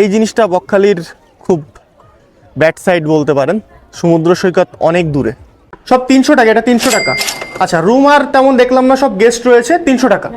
এই জিনিসটা বকখালির খুব ব্যাড সাইড বলতে পারেন। সমুদ্র সৈকত অনেক দূরে। সব তিনশো টাকা, এটা তিনশো টাকা। আচ্ছা রুম আর তেমন দেখলাম না, সব গেস্ট রয়েছে, তিনশো টাকা।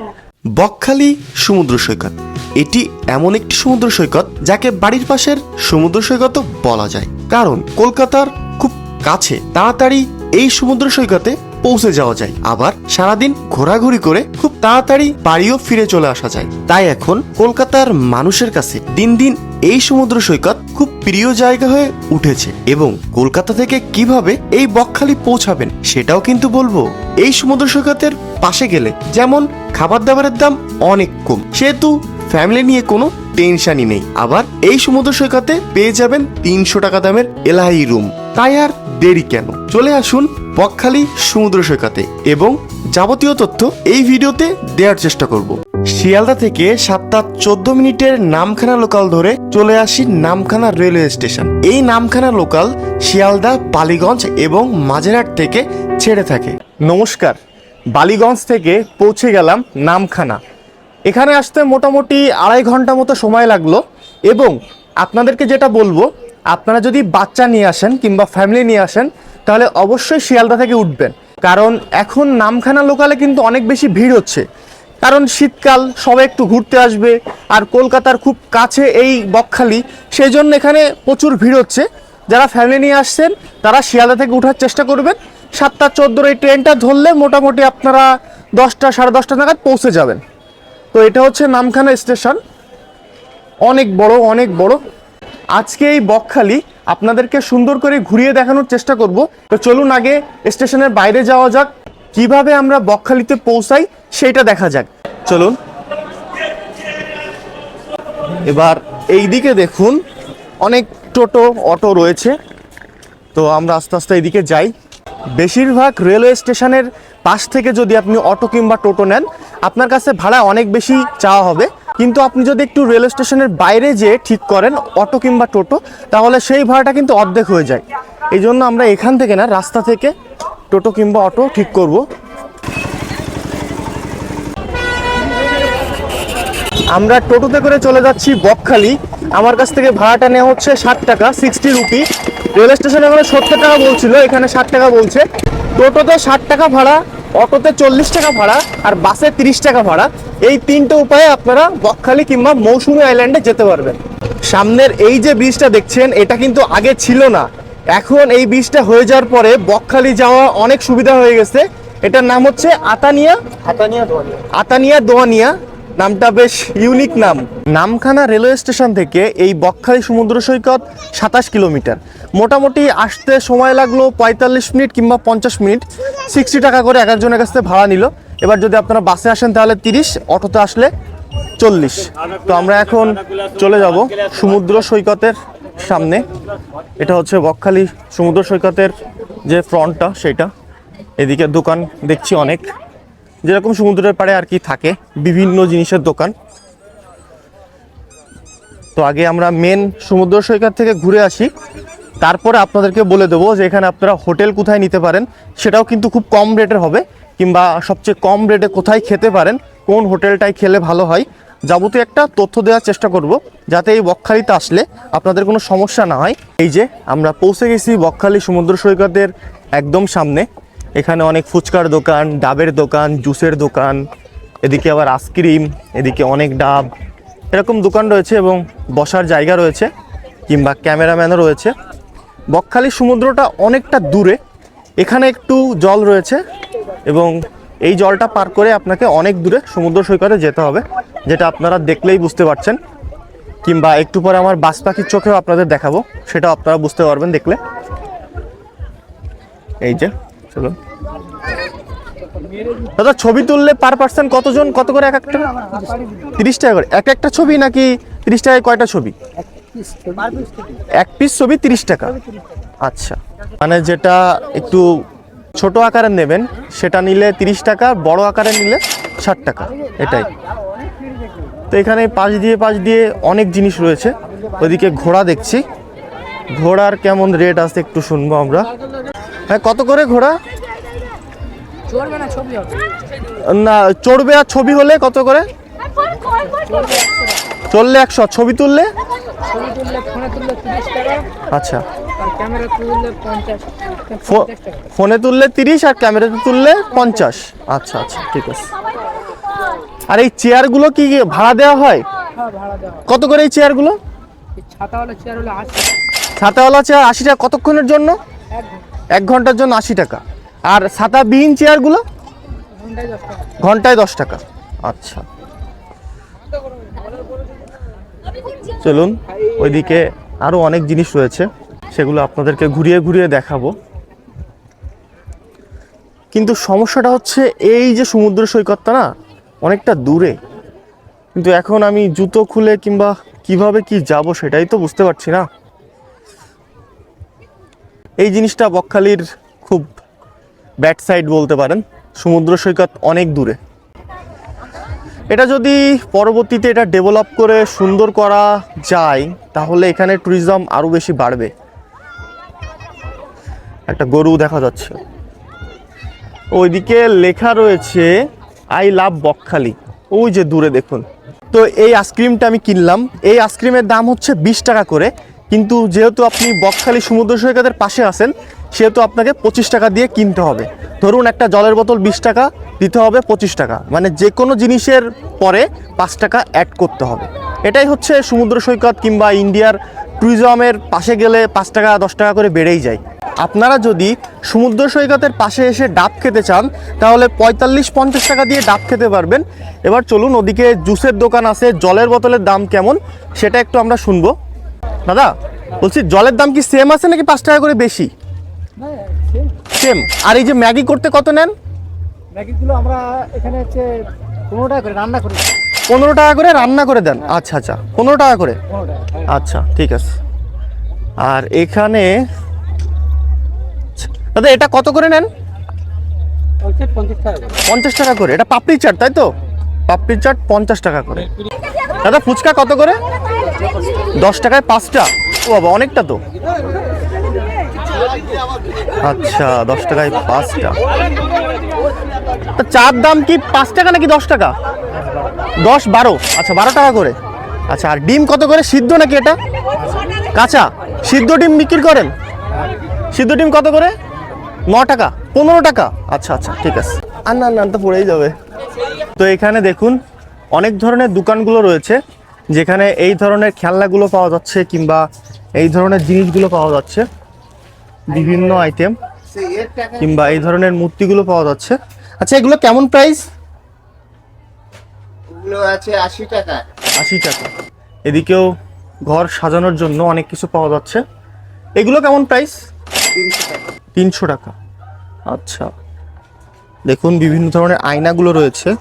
বকখালি সমুদ্র সৈকত। এটি এমন একটি সমুদ্র সৈকত যাকে বাড়ির পাশের সমুদ্র সৈকতও বলা যায়। কারণ কলকাতার খুব কাছে তাড়াতাড়ি এই সমুদ্র সৈকতে পৌঁছে যাওয়া যায়। আবার সারাদিন ঘোরাঘুরি করে খুব তাড়াতাড়ি বাড়িও ফিরে চলে আসা যায়। তাই এখন কলকাতার মানুষের কাছে দিন দিন এই সমুদ্র সৈকত খুব প্রিয় জায়গা হয়ে উঠেছে এবং কলকাতা থেকে কীভাবে এই বকখালি পৌঁছাবেন সেটাও কিন্তু বলব। এই সমুদ্র সৈকতের পাশে গেলে যেমন খাবার দাবারের দাম অনেক কম, সেহেতু ফ্যামিলি নিয়ে কোনো টেনশনই নেই। আবার এই সমুদ্র সৈকতে পেয়ে যাবেন তিনশো টাকা দামের এলাহি রুম তাই আর দেরি কেন? চলে আসুন বকখালি সমুদ্র সৈকতে এবং যাবতীয় তথ্য এই ভিডিওতে দেওয়ার চেষ্টা করব। শিয়ালদা থেকে সাতটা চোদ্দ মিনিটের নামখানা লোকাল ধরে চলে আসি নামখানা রেলওয়ে স্টেশন। এই নামখানা লোকাল শিয়ালদা, বালিগঞ্জ এবং মাঝেরহাট থেকে ছেড়ে থাকে। নমস্কার, বালিগঞ্জ থেকে পৌঁছে গেলাম নামখানা। এখানে আসতে মোটামুটি আড়াই ঘণ্টা মতো সময় লাগল এবং আপনাদেরকে যেটা বলব, আপনারা যদি বাচ্চা নিয়ে আসেন কিংবা ফ্যামিলি নিয়ে আসেন, তাহলে অবশ্যই শিয়ালদা থেকে উঠবেন। কারণ এখন নামখানা লোকালে কিন্তু অনেক বেশি ভিড় হচ্ছে। কারণ শীতকাল সবাই একটু ঘুরতে আসবে আর কলকাতার খুব কাছে এই বকখালি সেই জন্য এখানে প্রচুর ভিড় হচ্ছে। যারা ফ্যামিলি নিয়ে আসছেন, তারা শিয়ালদা থেকে ওঠার চেষ্টা করবেন। সাতটা চোদ্দোর এই ট্রেনটা ধরলে মোটামুটি আপনারা দশটা, সাড়ে দশটা নাগাদ পৌঁছে যাবেন। তো এটা হচ্ছে নামখানা স্টেশন। অনেক বড় অনেক বড়। আজকে এই বকখালি আপনাদেরকে সুন্দর করে ঘুরিয়ে দেখানোর চেষ্টা করব। তো চলুন আগে স্টেশনের বাইরে যাওয়া যাক। কীভাবে আমরা বকখালিতে পৌঁছাই সেটা দেখা যাক। চলুন। এবার এই দিকে দেখুন, অনেক টোটো, অটো রয়েছে। তো আমরা আস্তে আস্তে এইদিকে যাই। বেশিরভাগ রেলওয়ে স্টেশনের পাশ থেকে যদি আপনি অটো কিংবা টোটো নেন, আপনার কাছে ভাড়া অনেক বেশি চাওয়া হবে। কিন্তু আপনি যদি একটু রেলওয়ে স্টেশনের বাইরে যেয়ে ঠিক করেন অটো কিংবা টোটো, তাহলে সেই ভাড়াটা কিন্তু অর্ধেক হয়ে যায়। এই জন্য আমরা এখান থেকে না, রাস্তা থেকে টোটো কিংবা অটো ঠিক করব। আমরা টোটোতে করে চলে যাচ্ছি বকখালি। আমার কাছ থেকে ভাড়াটা নেওয়া হচ্ছে ষাট টাকা সিক্সটি রুপি রেল স্টেশনে ওখানে সত্তর টাকা বলছিল, এখানে ষাট টাকা বলছে। টোটোতে ষাট টাকা ভাড়া, অটোতে চল্লিশ টাকা ভাড়া, আর বাসে তিরিশ টাকা ভাড়া। এই তিনটে উপায়ে আপনারা বকখালি কিংবা মৌসুমী আইল্যান্ডে যেতে পারবেন। সামনের এই যে ব্রিজটা দেখছেন, এটা কিন্তু আগে ছিল না। এখন এই ব্রিজটা হয়ে যাওয়ার পরে বকখালি যাওয়া অনেক সুবিধা হয়ে গেছে। এটার নাম হচ্ছে আতানিয়া। আতানিয়া দোয়ানিয়া নামটা বেশ ইউনিক নাম। নামখানা রেলওয়ে স্টেশন থেকে এই বকখালি সমুদ্র সৈকত সাতাশ কিলোমিটার। মোটামুটি আসতে সময় লাগল পঁয়তাল্লিশ মিনিট কিংবা পঞ্চাশ মিনিট। সিক্সটি টাকা করে এক একজনের কাছ থেকে ভাড়া নিল। এবার যদি আপনারা বাসে আসেন তাহলে তিরিশ অটোতে আসলে চল্লিশ। তো আমরা এখন চলে যাব সমুদ্র সৈকতের সামনে। এটা হচ্ছে বকখালি সমুদ্র সৈকতের যে ফ্রন্টটা, সেটা। এদিকে দোকান দেখছি অনেক। যেরকম সমুদ্রের পাড়ে আর কি থাকে, বিভিন্ন জিনিসের দোকান। তো আগে আমরা মেন সমুদ্র সৈকত থেকে ঘুরে আসি। তারপরে আপনাদেরকে বলে দেবো যে এখানে আপনারা হোটেল কোথায় নিতে পারেন। সেটাও কিন্তু খুব কম রেটের হবে, কিংবা সবচেয়ে কম রেটে কোথায় খেতে পারেন, কোন হোটেলটায় খেলে ভালো হয়। যাবতীয় একটা তথ্য দেওয়ার চেষ্টা করব, যাতে এই বকখালিতে আসলে আপনাদের কোনো সমস্যা না হয়। এই যে, আমরা পৌঁছে গেছি বকখালি সমুদ্র সৈকতের একদম সামনে। এখানে অনেক ফুচকার দোকান, ডাবের দোকান, জুসের দোকান, এদিকে আবার আইসক্রিম, এদিকে অনেক ডাব। এরকম দোকান রয়েছে এবং বসার জায়গা রয়েছে, কিংবা ক্যামেরাম্যানও রয়েছে। বকখালি সমুদ্রটা অনেকটা দূরে, এখানে একটু জল রয়েছে এবং এই জলটা পার করে আপনাকে অনেক দূরে সমুদ্র সৈকতে যেতে হবে। যেটা আপনারা দেখলেই বুঝতে পারছেন, কিংবা একটু পরে আমার বাস পাখির চোখেও আপনাদের দেখাবো, সেটাও আপনারা বুঝতে পারবেন দেখলে। এই যে, চলুন। দাদা, ছবি তুললে পার পার্সন কতজন, কত করে এক একটা? তিরিশ টাকা করে। এক একটা ছবি নাকি তিরিশ টাকায় কয়টা ছবি? এক পিস ছবি তিরিশ টাকা। আচ্ছা। মানে যেটা একটু ছোট আকারে নেবেন, সেটা নিলে তিরিশ টাকা, বড় আকারে নিলে ষাট টাকা। এটাই। তো এখানে পাশ দিয়ে পাশ দিয়ে অনেক জিনিস রয়েছে। ওইদিকে ঘোড়া দেখছি। ঘোড়ার কেমন রেট আছে একটু শুনব আমরা। হ্যাঁ কত করে ঘোড়া? না চড়বে আর ছবি হলে কত করে? চললে একশো। ছবি তুললে? আচ্ছা। ফোনে তুললে তিরিশ আর ক্যামেরাতে তুললে পঞ্চাশ। আচ্ছা আচ্ছা ঠিক আছে। আর এই চেয়ারগুলো কি ভাড়া দেওয়া হয়? হ্যাঁ হয়। কত করে এই চেয়ারগুলো? ছাতাওয়ালা চেয়ার আশি ছাতাওয়ালা চেয়ার আশি টাকা কতক্ষণের জন্য? এক ঘণ্টার জন্য আশি টাকা। আর ছাতাবিহীন চেয়ারগুলো? ঘন্টায় দশ টাকা। ঘন্টায় দশ টাকা। আচ্ছা। চলুন ওইদিকে আরও অনেক জিনিস রয়েছে সেগুলো আপনাদেরকে ঘুরিয়ে ঘুরিয়ে দেখাবো। কিন্তু সমস্যাটা হচ্ছে এই যে সমুদ্র সৈকতটা না অনেকটা দূরে। কিন্তু এখন আমি জুতো খুলে কিংবা কীভাবে কি যাব সেটাই তো বুঝতে পারছি না। এই জিনিসটা বকখালির খুব ব্যাড সাইড বলতে পারেন। সমুদ্র সৈকত অনেক দূরে। এটা যদি পরবর্তীতে এটা ডেভেলপ করে সুন্দর করা যায়, তাহলে এখানে ট্যুরিজম আরও বেশি বাড়বে। একটা গরু দেখা যাচ্ছে। ওইদিকে লেখা রয়েছে আই লাভ বকখালি। ওই যে দূরে দেখুন। তো এই আইসক্রিমটা আমি কিনলাম। এই আইসক্রিমের দাম হচ্ছে বিশ টাকা করে। কিন্তু যেহেতু আপনি বকখালি সমুদ্র সৈকতের পাশে আছেন, সেহেতু আপনাকে পঁচিশ টাকা দিয়ে কিনতে হবে। ধরুন একটা জলের বোতল বিশ টাকা, দিতে হবে পঁচিশ টাকা। মানে যে কোনো জিনিসের পরে পাঁচ টাকা অ্যাড করতে হবে। এটাই হচ্ছে সমুদ্র সৈকত কিংবা ইন্ডিয়ার ট্যুরিজমের পাশে গেলে পাঁচ টাকা, দশ টাকা করে বেড়েই যায়। আপনারা যদি সমুদ্র সৈকতের পাশে এসে ডাব খেতে চান তাহলে পঁয়তাল্লিশ পঞ্চাশ টাকা দিয়ে ডাব খেতে পারবেন। এবার চলুন ওদিকে জুসের দোকান আছে জলের বোতলের দাম কেমন সেটা একটু আমরা শুনব। দাদা বলছি জলের দাম কি সেম আছে নাকি পাঁচ টাকা করে বেশি? সেম আর এই যে ম্যাগি করতে কত নেন? ম্যাগিগুলো আমরা এখানে হচ্ছে পনেরো টাকা করে রান্না করি পনেরো টাকা করে রান্না করে দেন? আচ্ছা আচ্ছা। পনেরো টাকা করে। আচ্ছা ঠিক আছে। আর এখানে দাদা এটা কত করে নেন? পঞ্চাশ টাকা করে। এটা পাপড়ি চাট তাই তো? পাপড়ি চাট পঞ্চাশ টাকা করে। দাদা ফুচকা কত করে? দশ টাকায় পাঁচটা। ও বাবা অনেকটা তো। আচ্ছা দশ টাকায় পাঁচটা। তা চার দাম কি পাঁচ টাকা নাকি দশ টাকা? দশ বারো। আচ্ছা বারো টাকা করে। আচ্ছা আর ডিম কত করে? সিদ্ধ নাকি এটা? কাঁচা। সিদ্ধ ডিম বিক্রি করেন? সিদ্ধ ডিম কত করে? ন টাকা পনেরো টাকা। আচ্ছা আচ্ছা ঠিক আছে। আর না না তো পড়েই যাবে। তো এখানে দেখুন অনেক ধরনের দোকানগুলো রয়েছে যেখানে এই ধরনের খেলনাগুলো পাওয়া যাচ্ছে কিংবা এই ধরনের জিনিসগুলো পাওয়া যাচ্ছে। বিভিন্ন আইটেম কিংবা এই ধরনের মূর্তিগুলো পাওয়া যাচ্ছে। আচ্ছা এগুলো কেমন প্রাইস আছে আশি টাকা। আশি টাকা। এদিকেও ঘর সাজানোর জন্য অনেক কিছু পাওয়া যাচ্ছে। এগুলো কেমন প্রাইস তিনশো টাকা। তিনশো টাকা। আচ্ছা। দেখুন, বিভিন্ন ধরনের আয়নাগুলো রয়েছে।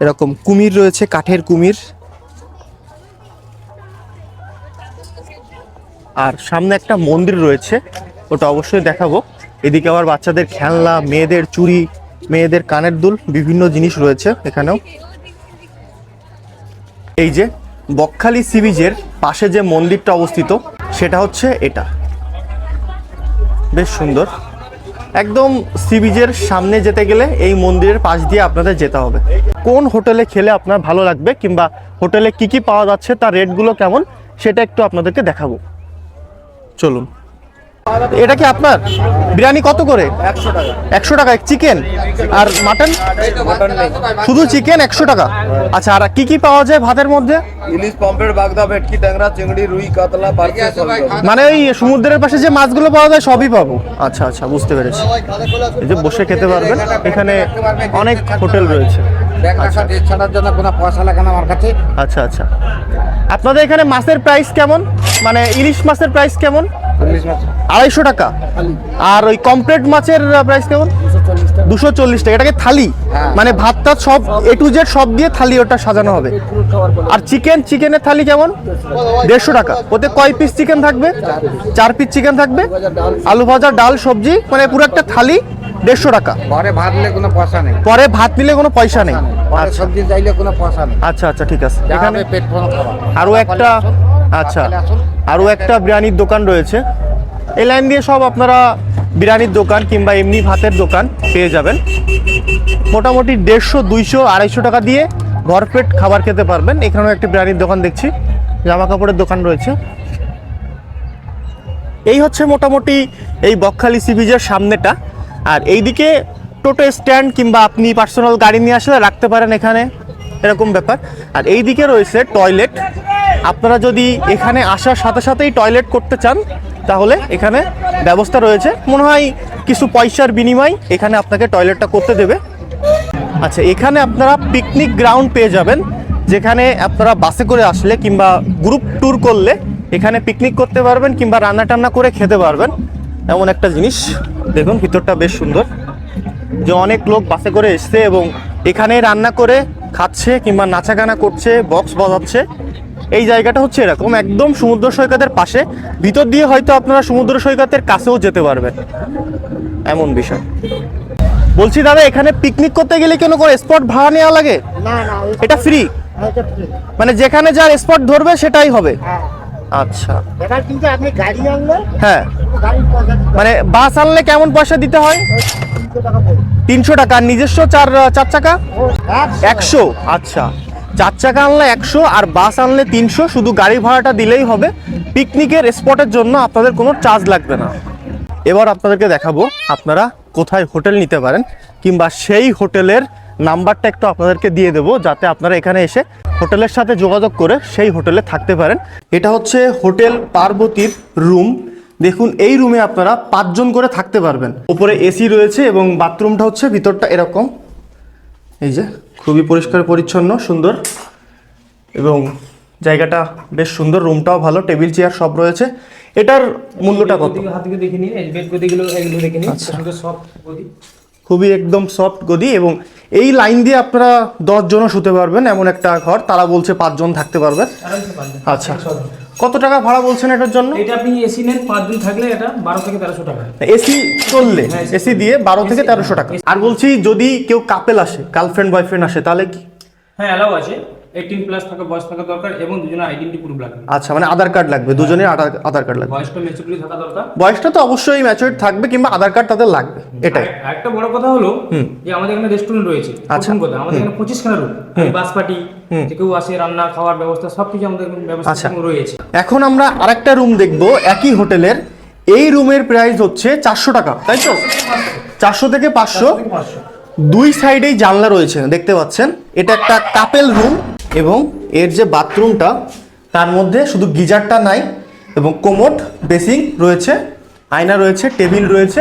এরকম কুমির রয়েছে, কাঠের কুমির। আর সামনে একটা মন্দির রয়েছে, ওটা অবশ্যই দেখাবো। এদিকে আবার বাচ্চাদের খেলনা, মেয়েদের চুড়ি, মেয়েদের কানের দুল, বিভিন্ন জিনিস রয়েছে এখানেও। এই যে বকখালি সি বিচের পাশে যে মন্দিরটা অবস্থিত, সেটা হচ্ছে এটা। বেশ সুন্দর। একদম সি বিচের সামনে যেতে গেলে এই মন্দিরের পাশ দিয়ে আপনাদের যেতে হবে। কোন হোটেলে খেলে আপনার ভালো লাগবে কিংবা হোটেলে কি কি পাওয়া যাচ্ছে, তার রেটগুলো কেমন, সেটা একটু আপনাদেরকে দেখাবো। চলুন। এটা কি আপনার? বিরিয়ানি কত করে? একশো টাকা। একশো টাকা চিকেন? আর মাটন? শুধু চিকেন একশো টাকা? আচ্ছা আর কি কি পাওয়া যায় ভাতের মধ্যে? ইলিশ পম্পলেট বাগদা ভেটকি ট্যাংরা চিংড়ি রুই কাতলা মানে ওই সমুদ্রের পাশে যে মাছগুলো পাওয়া যায় সবই পাবো? আচ্ছা আচ্ছা বুঝতে পেরেছি। এই যে বসে খেতে পারবেন। এখানে অনেক হোটেল রয়েছে। আচ্ছা। ছাড়ার জন্য কোনো পয়সা লাগে না আমার কাছে। আচ্ছা আচ্ছা। আপনাদের এখানে মাছের প্রাইস কেমন? মানে ইলিশ মাছের প্রাইস কেমন? আড়াইশো টাকা। আর ওই কমপ্লেট মাছের প্রাইস কেমন? দুশো চল্লিশ টাকা। এটাকে থালি। হ্যাঁ। মানে ভাতটা সব এ টু জেড সব দিয়ে থালি ওটা সাজানো হবে। আর চিকেন চিকেনের থালি কেমন? দেড়শো টাকা। ওতে কয় পিস চিকেন থাকবে? চার পিস চিকেন থাকবে? আলু ভাজা ডাল সবজি মানে পুরো একটা থালি। দেড়শো টাকা। ঘরে ভাত নিলে কোনো পয়সা নেই। পরে ভাত নিলে কোনো পয়সা নেই। পরে আচ্ছা। সবজি চাইলে কোনো পয়সা নেই। আচ্ছা আচ্ছা ঠিক আছে। এখানে পেট ভরা খাওয়া। আরও একটা আচ্ছা। আরও একটা বিরিয়ানির দোকান রয়েছে। এই লাইন দিয়ে সব আপনারা বিরিয়ানির দোকান কিংবা এমনি ভাতের দোকান পেয়ে যাবেন। মোটামুটি দেড়শো দুইশো আড়াইশো টাকা দিয়ে ভরপেট খাবার খেতে পারবেন। এখানেও একটি বিরিয়ানির দোকান দেখছি। জামা কাপড়ের দোকান রয়েছে। এই হচ্ছে মোটামুটি এই বকখালি সি বিচের সামনেটা। আর এইদিকে টোটো স্ট্যান্ড কিংবা আপনি পার্সোনাল গাড়ি নিয়ে আসলে রাখতে পারেন এখানে, এরকম ব্যাপার। আর এই দিকে রয়েছে টয়লেট। আপনারা যদি এখানে আসার সাথে সাথেই টয়লেট করতে চান, তাহলে এখানে ব্যবস্থা রয়েছে। মনে হয় কিছু পয়সার বিনিময় এখানে আপনাকে টয়লেটটা করতে দেবে। আচ্ছা এখানে আপনারা পিকনিক গ্রাউন্ড পেয়ে যাবেন, যেখানে আপনারা বাসে করে আসলে কিংবা গ্রুপ ট্যুর করলে এখানে পিকনিক করতে পারবেন কিংবা রান্না টান্না করে খেতে পারবেন। এমন একটা জিনিস। দেখুন ভিতরটা বেশ সুন্দর। যে অনেক লোক বাসে করে এসছে এবং এখানে রান্না করে খাচ্ছে কিংবা নাচাগানা করছে বক্স বাজাচ্ছে। এই জায়গাটা হচ্ছে এরকম একদম সমুদ্র সৈকতের পাশে। ভিতর দিয়ে হয়তো আপনারা সমুদ্র সৈকতের কাছেও যেতে পারবেন। এমন বিষয়। বলছি দাদা এখানে পিকনিক করতে গেলে কেন করে স্পট ভাড়া নেওয়া লাগে? না না এটা ফ্রি মানে যেখানে যার স্পট ধরবে সেটাই হবে? হ্যাঁ। আচ্ছা। এবার কিন্তু আপনি গাড়ি আনলে হ্যাঁ। মানে বাস আনলে কেমন পয়সা দিতে হয়? তিনশো টাকা নিজস্ব চার চার চাকা? একশো আচ্ছা। চার চাকা আনলে একশো আর বাস আনলে তিনশো শুধু গাড়ি ভাড়াটা দিলেই হবে। পিকনিকের স্পটের জন্য আপনাদের কোনো চার্জ লাগবে না। এবার আপনাদেরকে দেখাবো আপনারা কোথায় হোটেল নিতে পারেন কিংবা সেই হোটেলের নাম্বারটা একটু আপনাদেরকে দিয়ে দেবো যাতে আপনারা এখানে এসে হোটেলের সাথে যোগাযোগ করে সেই হোটেলে থাকতে পারেন। এটা হচ্ছে হোটেল পার্বতীর রুম। দেখুন এই রুমে আপনারা পাঁচজন করে থাকতে পারবেন। উপরে এসি রয়েছে এবং বাথরুমটা হচ্ছে ভিতরটা এরকম। এই যে খুবই পরিষ্কার পরিচ্ছন্ন সুন্দর। এবং জায়গাটা বেশ সুন্দর রুমটাও ভালো টেবিল চেয়ার সব রয়েছে। এটার মূল্যটা কত? হাত দেখে নিন বেড গদিগুলো এগুলো দেখে নিন। আচ্ছা। সুন্দর গদি। খুবই একদম সফট গদি এবং এই লাইন দিয়ে আপনারা দশজনও শুতে পারবেন এমন একটা ঘর। তারা বলছে পাঁচজন থাকতে পারবেন আচ্ছা। কত টাকা ভাড়া বলছেন এটার জন্য? এটা আপনি এসি নেন পাঁচ দিন থাকলে এটা বারো থেকে তেরোশো টাকা। এসি চললে? এসি দিয়ে বারো থেকে তেরোশো টাকা। আর বলছি যদি কেউ কাপেল আসে গার্লফ্রেন্ড বয়ফ্রেন্ড আসে তাহলে কি? হ্যাঁ অ্যালাউ আছে। এইটিন প্লাস থাকা বয়স থাকা দরকার এবং দুজনের আইডেন্টি প্রুফ লাগবে আচ্ছা মানে আধার কার্ড লাগবে দুজনের আধার কার্ড লাগবে। বয়সটা মেচুরিটি থাকা দরকার। বয়সটা তো অবশ্যই ম্যাচুরিট থাকবে কিংবা আধার কার্ড তাদের লাগবে এটাই। আর- আরেকটা বড় কথা হলো যে আমাদের এখানে রেস্টুরেন্ট রয়েছে আচ্ছা। কথা আমাদের এখানে পঁচিশ খানা রুম বাস পার্টি যে কেউ আসে রান্না খাওয়ার ব্যবস্থা সবকিছু আমাদের ব্যবস্থা আচ্ছা। রয়েছে। এখন আমরা আরেকটা রুম দেখব একই হোটেলের। এই রুমের প্রাইস হচ্ছে চারশো টাকা তাই তো? চারশো থেকে পাঁচশো। দুই সাইডেই জানলা রয়েছে দেখতে পাচ্ছেন। এটা একটা কাপেল রুম এবং এর যে বাথরুমটা তার মধ্যে শুধু গিজারটা নাই এবং কোমোট বেসিং রয়েছে আয়না রয়েছে টেবিল রয়েছে।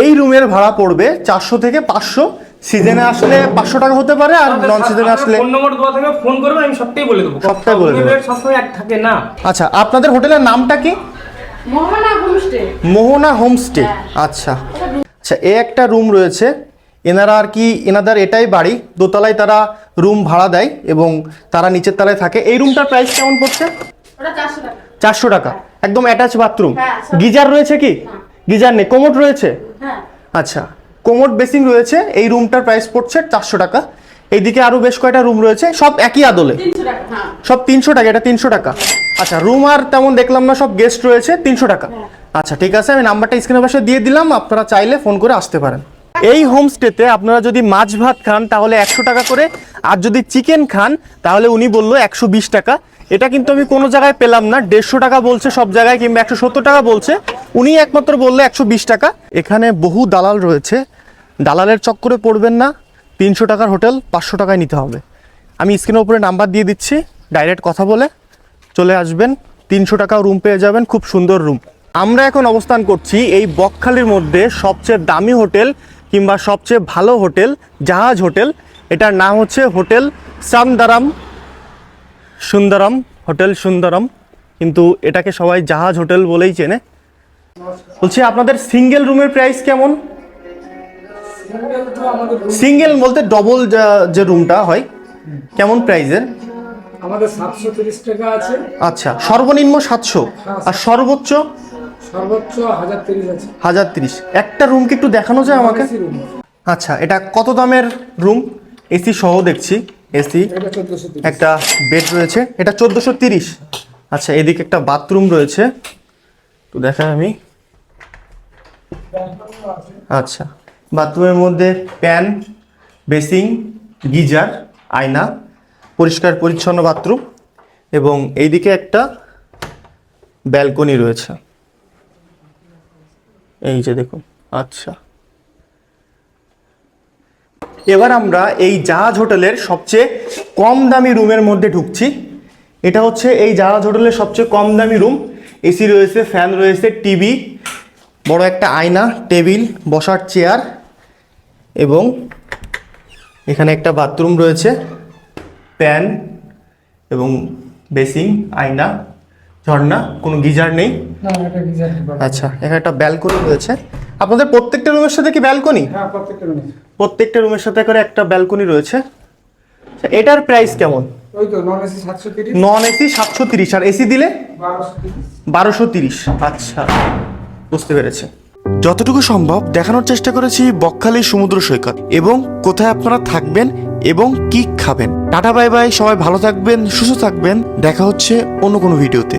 এই রুমের ভাড়া পড়বে চারশো থেকে পাঁচশো। সিজনে আসলে পাঁচশো টাকা হতে পারে আর নন সিজনে আসলে ফোন নম্বর দেওয়া থাকবে ফোন করবেন আমি সবটাই বলে দেবো। সবটাই বলে। রেট সবসময় এক থাকে না। আচ্ছা আপনাদের হোটেলের নামটা কি? মোহনা হোমস্টে। মোহনা হোমস্টে আচ্ছা। আচ্ছা এ একটা রুম রয়েছে এনারা আর কি এনাদের এটাই বাড়ি। দোতলায় তারা রুম ভাড়া দেয় এবং তারা নিচের তলায় থাকে। এই রুমটার প্রাইস কেমন পড়ছে? চারশো টাকা। একদম অ্যাটাচ বাথরুম হ্যাঁ, গিজার রয়েছে কি? গিজার নেই। কোমোড রয়েছে? হ্যাঁ। আচ্ছা। কোমোড বেসিং রয়েছে। এই রুমটার প্রাইস পড়ছে চারশো টাকা। এইদিকে আরও বেশ কয়টা রুম রয়েছে? সব একই আদলে? হ্যাঁ। সব তিনশো টাকা। এটা তিনশো টাকা। আচ্ছা রুম আর তেমন দেখলাম না সব গেস্ট রয়েছে। তিনশো টাকা। আচ্ছা ঠিক আছে। আমি নাম্বারটা স্ক্রিনের পাশে দিয়ে দিলাম। আপনারা চাইলে ফোন করে আসতে পারেন। এই হোমস্টেতে আপনারা যদি মাছ ভাত খান, তাহলে একশো টাকা করে। আর যদি চিকেন খান, তাহলে উনি বলল একশো বিশ টাকা। এটা কিন্তু আমি কোনো জায়গায় পেলাম না, দেড়শো টাকা বলছে সব জায়গায়, কিংবা একশো সত্তর টাকা বলছে। উনি একমাত্র বলল একশো বিশ টাকা। এখানে বহু দালাল রয়েছে। দালালের চক্করে পড়বেন না। তিনশো টাকার হোটেল, পাঁচশো টাকায় নিতে হবে। আমি স্ক্রিনের উপরে নাম্বার দিয়ে দিচ্ছি, ডাইরেক্ট কথা বলে চলে আসবেন। তিনশো টাকা রুম পেয়ে যাবেন, খুব সুন্দর রুম আমরা এখন অবস্থান করছি এই বকখালির মধ্যে সবচেয়ে দামি হোটেল কিংবা সবচেয়ে ভালো হোটেল জাহাজ হোটেল এটার নাম হচ্ছে হোটেল সান্দারাম সুন্দরম হোটেল সুন্দরম। কিন্তু এটাকে সবাই জাহাজ হোটেল বলেই চেনে। বলছি আপনাদের সিঙ্গেল রুমের প্রাইস কেমন? সিঙ্গেল বলতে ডবল যে রুমটা হয় কেমন প্রাইসের? আমাদের সাতশো তিরিশ টাকা আছে। আচ্ছা সর্বনিম্ন সাতশো। আর সর্বোচ্চ? সর্বোচ্চ হাজার তিরিশ আছে। হাজার তিরিশ। একটা রুম কি একটু দেখানো যায় আমাকে? আচ্ছা এটা কত দামের রুম এসি সহ দেখছি এসি একটা বেড রয়েছে এটা চোদ্দোশো তিরিশ। আচ্ছা এদিকে একটা বাথরুম রয়েছে। তো দেখা আমি। আচ্ছা বাথরুমের মধ্যে প্যান বেসিং গিজার আয়না পরিষ্কার পরিচ্ছন্ন বাথরুম এবং এইদিকে একটা ব্যালকনি রয়েছে। এই যে দেখুন আচ্ছা। এবার আমরা এই জাহাজ হোটেলের সবচেয়ে কম দামি রুমের মধ্যে ঢুকছি। এটা হচ্ছে এই জাহাজ হোটেলের সবচেয়ে কম দামি রুম। এসি রয়েছে, ফ্যান রয়েছে, টিভি, বড় একটা আয়না, টেবিল, বসার চেয়ার এবং এখানে একটা বাথরুম রয়েছে, প্যান এবং বেসিং আয়না। ঝর্ণা কোনো গিজার নেই? না এটা গিজার আচ্ছা এখানে একটা ব্যালকনি রয়েছে। আপনাদের প্রত্যেকটা রুমের সাথে কি ব্যালকনি? হ্যাঁ প্রত্যেকটা রুমে প্রত্যেকটা রুমের সাথে করে একটা ব্যালকনি রয়েছে। আচ্ছা, এটার প্রাইস কেমন? ওই তো নন এসি সাতশো তিরিশ। নন এসি আর এসি দিলে? বারোশো তিরিশ। বারোশো তিরিশ আচ্ছা বুঝতে পেরেছি। যতটুকু সম্ভব দেখানোর চেষ্টা করেছি বকখালি সমুদ্র সৈকত এবং কোথায় আপনারা থাকবেন এবং কি খাবেন। টাটা বাই বাই সবাই ভালো থাকবেন সুস্থ থাকবেন। দেখা হচ্ছে অন্য কোনো ভিডিওতে।